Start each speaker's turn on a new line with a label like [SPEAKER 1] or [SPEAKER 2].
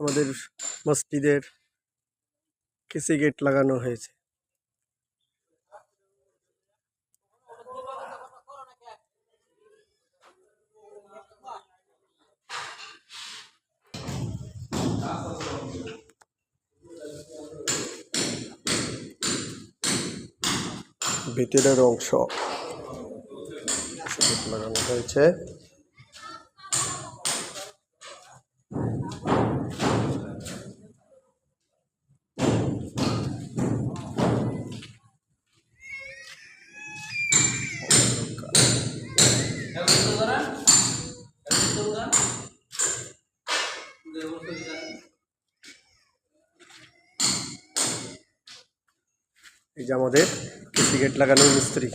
[SPEAKER 1] আমাদের মসজিদের কেসি গেট লাগানো হয়েছে। ভিতরের অংশ লাগানো হয়েছে। এই যে আমাদের কেসি গেট লাগানোর মিস্ত্রি